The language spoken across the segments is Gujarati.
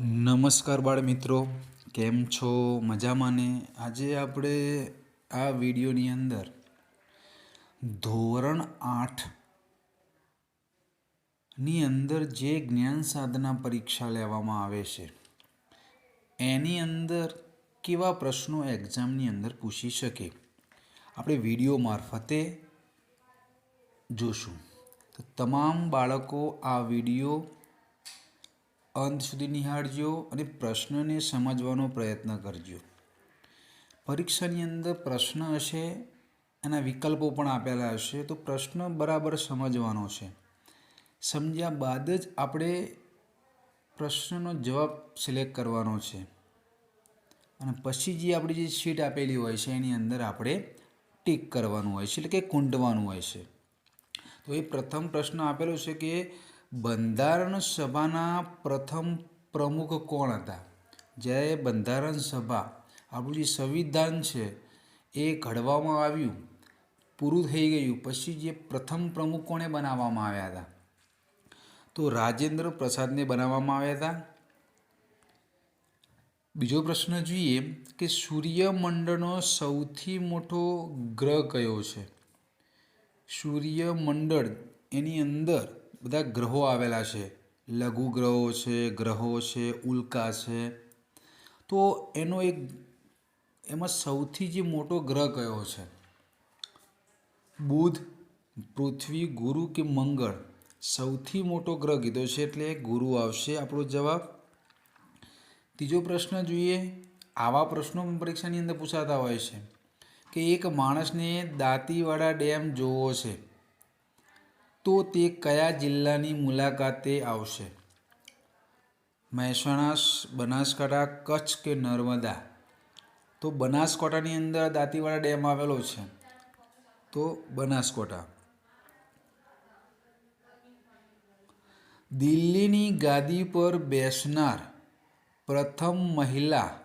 નમસ્કાર બાળ મિત્રો, કેમ છો? મજામાં ને? આજે આપણે આ વિડીયોની અંદર ધોરણ આઠની અંદર જે જ્ઞાન સાધના પરીક્ષા લેવામાં આવે છે, એની અંદર કેવા પ્રશ્નો એક્ઝામની અંદર પૂછી શકે, આપણે વીડિયો મારફતે જોશું. તો તમામ બાળકો આ વીડિયો અંત સુધી નિહાળજો અને પ્રશ્નને સમજવાનો પ્રયત્ન કરજો. પરીક્ષાની અંદર પ્રશ્ન હશે, એના વિકલ્પો પણ આપેલા હશે, તો પ્રશ્ન બરાબર સમજવાનો છે. સમજ્યા બાદ જ આપણે પ્રશ્નનો જવાબ સિલેક્ટ કરવાનો છે. અને પછી જે આપણી જે શીટ આપેલી હોય છે, એની અંદર આપણે ટીક કરવાનું હોય છે, એટલે કે કૂંટવાનું હોય છે. તો એ પ્રથમ પ્રશ્ન આપેલો છે કે બંધારણ સભાના પ્રથમ પ્રમુખ કોણ હતા? જ્યારે બંધારણ સભા. આપણું જે સંવિધાન છે, એ ઘડવામાં આવ્યું, પૂરું થઈ ગયું, પછી જે પ્રથમ પ્રમુખ કોણે બનાવવામાં આવ્યા હતા? તો રાજેન્દ્ર પ્રસાદને બનાવવામાં આવ્યા હતા. બીજો પ્રશ્ન જોઈએ કે સૂર્યમંડળનો સૌથી મોટો ગ્રહ કયો છે? સૂર્યમંડળ એની અંદર બધા ગ્રહો આવેલા છે. લઘુ ગ્રહો છે ગ્રહો છે, ઉલ્કા છે. તો એનો એક, એમાં સૌથી જે મોટો ગ્રહ કયો છે? બુધ, પૃથ્વી, ગુરુ કે મંગળ? સૌથી મોટો ગ્રહ કીધો છે એટલે ગુરુ આવશે આપણો જવાબ. ત્રીજો પ્રશ્ન જોઈએ. આવા પ્રશ્નો પરીક્ષાની અંદર પૂછાતા હોય છે કે એક માણસને દાંતીવાડા ડેમ જોવો છે. તો તે કયા જિલ્લાની મુલાકાતે આવશે? મહેસાણા બનાસકાંઠા, કચ્છ કે નર્મદા? તો બનાસકાંઠાની અંદર દાંતીવાડા ડેમ આવેલો છે. તો બનાસકાંઠા. દિલ્હીની ગાદી પર બેસનાર પ્રથમ મહિલા,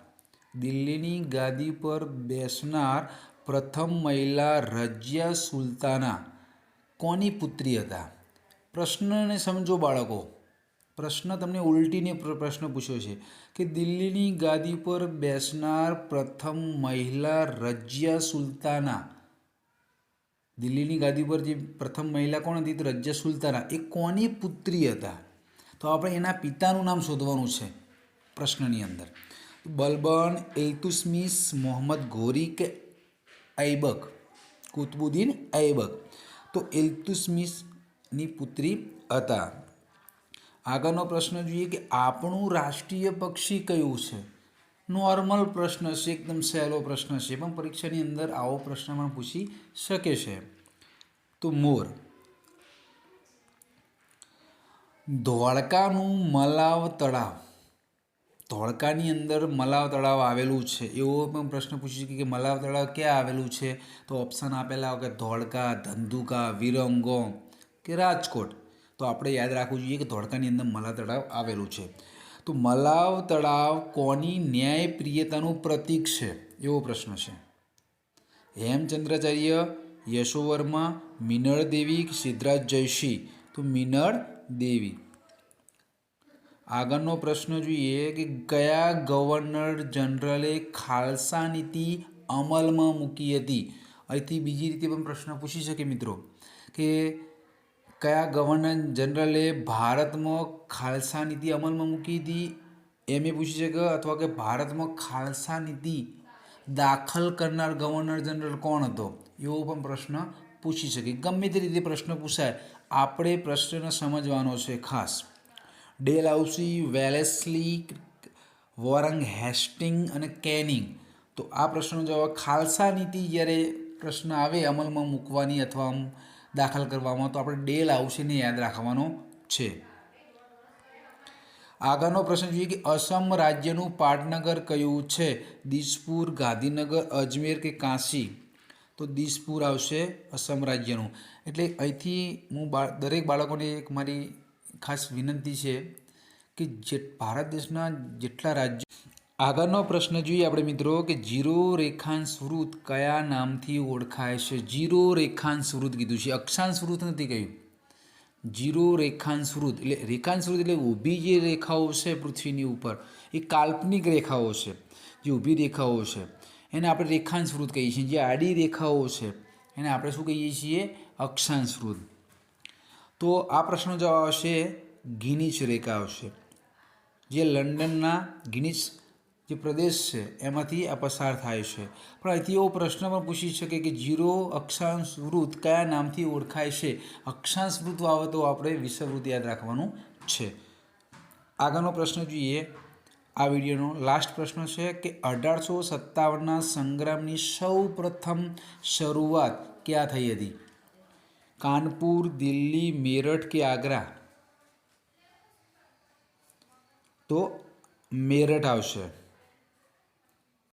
દિલ્હીની ગાદી પર બેસનાર પ્રથમ મહિલા રજિયા સુલતાના કોની પુત્રી હતા? પ્રશ્નને સમજો બાળકો. પ્રશ્ન તમને ઉલટીને પ્રશ્ન પૂછ્યો છે કે દિલ્હીની ગાદી પર બેસનાર પ્રથમ મહિલા રજિયા સુલતાના. દિલ્હીની ગાદી પર જે પ્રથમ મહિલા કોણ હતી? તો રજિયા સુલતાના. એ કોની પુત્રી હતા? તો આપણે એના પિતાનું નામ શોધવાનું છે પ્રશ્નની અંદર. બલબન, એલ્તુસ્મિસ, મોહમ્મદ ઘોરી કે ઐબક? કુતબુદ્દીન ઐબક. તો ઇલ્તુસ્મિસની પુત્રી હતા. આગળનો પ્રશ્ન જોઈએ કે આપણું રાષ્ટ્રીય પક્ષી કયું છે? નોર્મલ પ્રશ્ન છે, એકદમ સહેલો પ્રશ્ન છે, પણ પરીક્ષાની અંદર આવો પ્રશ્ન પણ પૂછી શકે છે. તો મોર. ધોળકાનું મલાવ તળાવ. ધોળકાની અંદર મલાવ તળાવ આવેલું છે? એવો પણ પ્રશ્ન પૂછી શકે કે મલાવ તળાવ ક્યાં આવેલું છે? તો ઓપ્શન આપેલા કે ધોળકા, ધંધુકા, વિરંગો કે રાજકોટ. તો આપણે યાદ રાખવું જોઈએ કે ધોળકાની અંદર મલાવ તળાવ આવેલું છે. તો મલાવ તળાવ કોની ન્યાયપ્રિયતાનું પ્રતીક છે? એવો પ્રશ્ન છે. હેમચંદ્રાચાર્ય, યશોવર્મા, મિનળ દેવી સિદ્ધરાજ જયસિંહ તો મિનળ દેવી. આગળનો પ્રશ્ન જોઈએ કે કયા ગવર્નર જનરલે ખાલસા નીતિ અમલમાં મૂકી હતી? અહીંથી બીજી રીતે પણ પ્રશ્ન પૂછી શકે મિત્રો કે કયા ગવર્નર જનરલે ભારતમાં ખાલસા નીતિ અમલમાં મૂકી હતી? એમ એ પૂછી શકે અથવા કે ભારતમાં ખાલસા નીતિ દાખલ કરનાર ગવર્નર જનરલ કોણ હતો? એવો પણ પ્રશ્ન પૂછી શકે. ગમે તે રીતે પ્રશ્ન પૂછાય. આપણે પ્રશ્ન સમજવાનો છે ખાસ. Dalhousie Wellesley, Warren Hastings અને કેનિંગ. તો આ પ્રશ્નનો જવાબ ખાલસા નીતિ જ્યારે પ્રશ્ન આવે અમલમાં મૂકવાની અથવા દાખલ કરવામાં, તો આપણે ડેલ હાઉસીને યાદ રાખવાનો છે. આગળનો પ્રશ્ન જોઈએ કે અસમ રાજ્યનું પાટનગર કયું છે? દિસપુર, ગાંધીનગર, અજમેર કે કાશી તો દિસપુર આવશે અસમ રાજ્યનું. એટલે અહીંથી હું દરેક બાળકોને એક મારી ખાસ વિનંતી છે કે જે ભારત દેશના જેટલા રાજ્યો આગળનો પ્રશ્ન જોઈએ આપણે મિત્રો કે જીરો રેખાંશ વૃત કયા નામથી ઓળખાય છે? જીરો રેખાંશ વૃત કીધું છે. અક્ષાંશ વૃત નથી કહ્યું. જીરો રેખાંશ વૃત એટલે રેખાંશ વૃત એટલે ઊભી જે રેખાઓ છે પૃથ્વીની ઉપર, એ કાલ્પનિક રેખાઓ છે, જે ઊભી રેખાઓ છે. એને આપણે રેખાંશ વૃત કહીએ છીએ. જે આડી રેખાઓ છે, એને આપણે શું કહીએ છીએ? અક્ષાંશ વૃત્ત તો આ પ્રશ્નનો જવાબ આવશે ગિનીચ રેખા આવશે. જે લંડનના ગિનીચ જે પ્રદેશ છે, એમાંથી આ પસાર થાય છે. પણ અહીંથી એવો પ્રશ્ન પણ પૂછી શકે કે જીરો અક્ષાંશ વૃત્ત કયા નામથી ઓળખાય છે? અક્ષાંશ વૃત્ત બાબતો આપણે વિષવવૃત્ત યાદ રાખવાનું છે. આગળનો પ્રશ્ન જોઈએ. આ વિડીયોનો લાસ્ટ પ્રશ્ન છે કે અઢારસો સત્તાવનના સંગ્રામની સૌ પ્રથમ શરૂઆત ક્યાં થઈ હતી? કાનપુર દિલ્હી મેરઠ કે આગ્રા? તો મેરઠ આવશે.